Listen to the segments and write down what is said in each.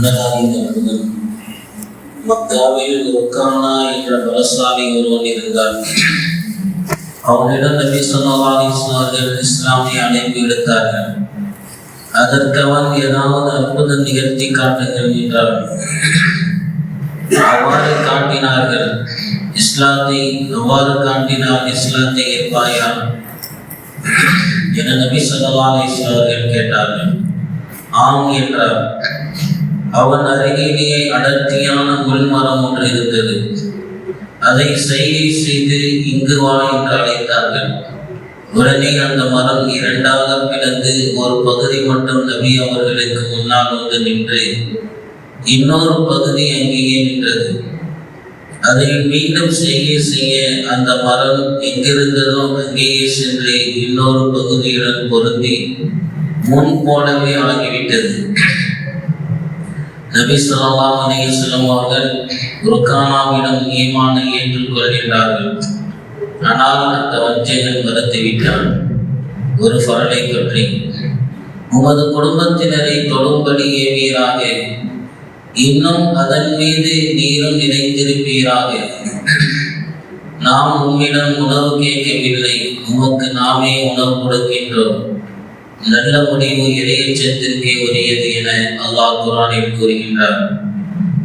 அன்னதாரின் மக்காவில் ருக்கானா என்ற பலசாலி ஒருவன் இருந்தான். அவனிடம் நபி ஸல்லல்லாஹு அலைஹி வஸல்லம் இஸ்லாமை அழைப்பு விடுத்தார்கள். அதற்கு அவன் ஏதாவது அற்புதம் நிகழ்த்தி காட்டுங்கள் என்றார். அவ்வாறு காட்டினார்கள். இஸ்லாத்தை அவ்வாறு காட்டினால் இஸ்லாத்தை ஏற்பாயா? என நபி ஸல்லல்லாஹு அலைஹி கேட்டார்கள். ஆம் என்றார். அவன் அருகிலேயே அடர்த்தியான உள்மரம் ஒன்று இருந்தது. அதை செய்கை செய்து இங்கு வா என்று அழைத்தார்கள். உடனே அந்த மரம் இரண்டாக பிளந்து ஒரு பகுதி மட்டும் நபி அவர்களுக்கு முன்னால் வந்து நின்று இன்னொரு பகுதி அங்கேயே நின்றது. அதை மீண்டும் செய்ய செய்ய அந்த மரம் எங்கிருந்ததோ அங்கேயே சென்று இன்னொரு பகுதியுடன் பொருந்தி முன் போலவே ஆகிவிட்டது. நபி ஸல்லல்லாஹு அலைஹி வஸல்லம் அவர்கள் ருக்கானாவிடம் ஈமானை ஏற்றுக்கொள்கின்றார்கள் ஆனால் அந்த வஞ்சகன் மறுத்துவிட்டான் ஒரு பரலை பற்றி உமது குடும்பத்தினரை தொடும்படி ஏவீராக இன்னும் அதன் மீது நீரும் இணைந்திருப்பீராக. நாம் உம்மிடம் உணவு கேட்கவில்லை. உமக்கு நாமே உணவு கொடுக்கின்றோம். நல்ல முடிவு இறையச்சத்திற்கே உரியது என அல்லாஹ் குரானில் கூறுகின்றார்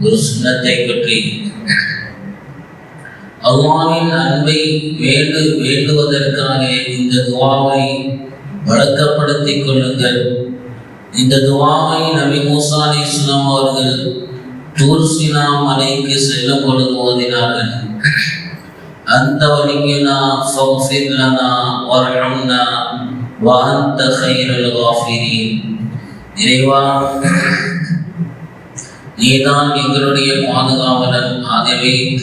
ஒரு சுண்ணத்தை பற்றி. அல்லாவின் அன்பை வேண்டு வேண்டுவதற்காக இந்த துவாவை வழக்கப்படுத்திக் கொள்ளுங்கள். இந்த துவாவை நபி மூசா அலி இஸ்லாம் அவர்கள் தூர்சினா மலைக்கு செல்லும் பொழுது ஓதினார்கள் அந்த வலியுனா ஃபக்ஃபிர் வரம்னா வாந்த வஅன்த காஃபிரீன் இறைவா நீதான் எங்களுடைய பாதுகாவலன். ஆகவே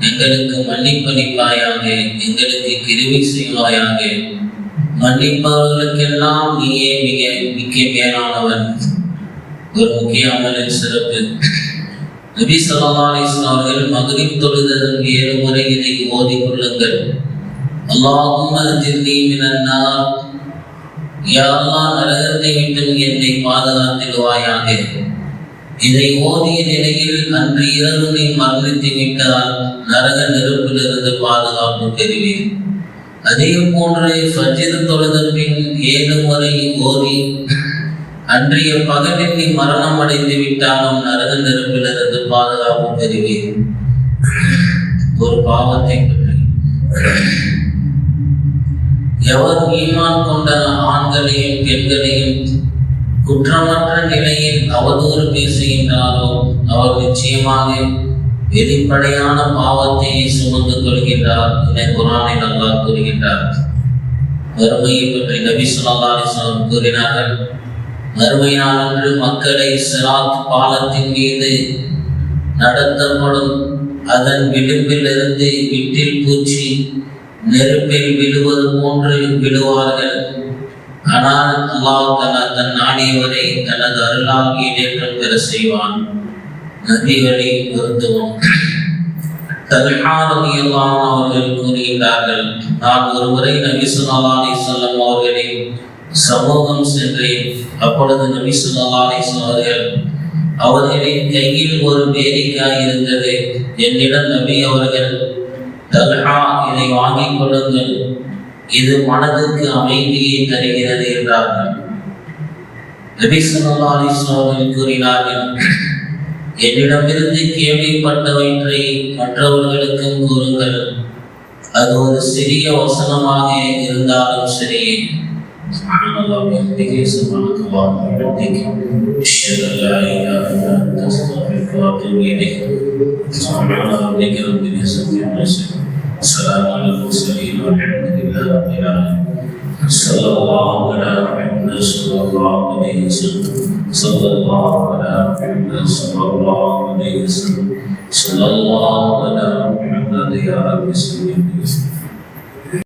எங்களுக்கு மன்னிப்பளிப்பாயாக எங்களுக்கு கிருவி செய்வாயாக. மன்னிப்பவர்களுக்கெல்லாம் நீயே மிக மிக்க மேலானவன். ஒரு முக்கிய அமலின் சிறப்பு. நபி ஸல்லல்லாஹு அவர்கள் மக்ரிப் தொழுததன் ஏழு முறை இதை ஓதி கொள்ளுங்கள். அல்லாஹும் அஜிர்னி மினன் யாரெல்லாம் நரகத்தை விட்டும் என்னை பாதுகாத்திடுவாயாக இதை ஓதிய நிலையில் அன்று இரவு நீ மரணித்து விட்டால் நரக நெருப்பிலிருந்து பாதுகாப்பு பெறுவீர். அதே போன்று ஃபஜ்ர் தொழுத பின் ஏழு முறை ஓதி அன்றைய பகலில் நீ மரணம் அடைந்து விட்டாலும் நரக நெருப்பிலிருந்து பாதுகாப்பு பெறுவீர். ஒரு பாவத்தை பற்றி. எவர் ஈமான் கொண்ட ஆண்களையும் பெண்களையும் குற்றமற்ற நிலையில் அவதூறு பேசுகின்றாரோ அவர் நிச்சயமாக வெளிப்படையான பாவத்தை சுமந்து கொள்கின்றார் என குரானில் நல்லா கூறுகின்றார். வறுமையை பற்றி நபி ஸல்லல்லாஹு கூறினார்கள். மறுமை மக்களை சிராத் பாலத்தின் மீது நடத்தப்படும். அதன் விளிம்பிலிருந்து விட்டில் பூச்சி நெருப்பில் விழுவது போன்று விழுவார்கள். ஆனால் அல்லாஹ் தலா தன் நாடியவரை தனது அருளால் ஈடேற்றம் பெற செய்வான். நபி பொருத்துவோம் மருத்துவம் தல்ஹாரதியெல்லாம் அவர்கள் கூறுகின்றார்கள் நான் ஒருமுறை நபி ஸல்லல்லாஹு அலைஹி அவர்களின் சமூகம் சென்றேன். அப்பொழுது நபி ஸல்லல்லாஹு அலைஹி அவர்கள் அவர்களின் கையில் ஒரு பேரிக்காய் இருந்தது. என்னிடம் நபி அவர்கள் தல்ஹா இதை வாங்கிக் கொள்ளுங்கள். இது மனதுக்கு அமைதியை தருகிறது என்றார்கள். நபி ஸல்லல்லாஹு அலிஸ்லாமில் கூறினார்கள் என்னிடமிருந்து கேள்விப்பட்டவற்றை மற்றவர்களுக்கும் கூறுங்கள். அது ஒரு சிறிய வசனமாக இருந்தாலும் சரி سبحان الله وبحمده سبحانك اللهم وبحمدك أشهد أن لا إله إلا أنت أستغفرك وأتوب إليك سبحان ربك رب العزة عما يصفون السلام على المرسلين والحمد لله رب العالمين صلى الله على محمد صلى الله عليه وسلم صلى الله على محمد صلى الله عليه وسلم۔ صلى الله على محمد يا رب السلام عليكم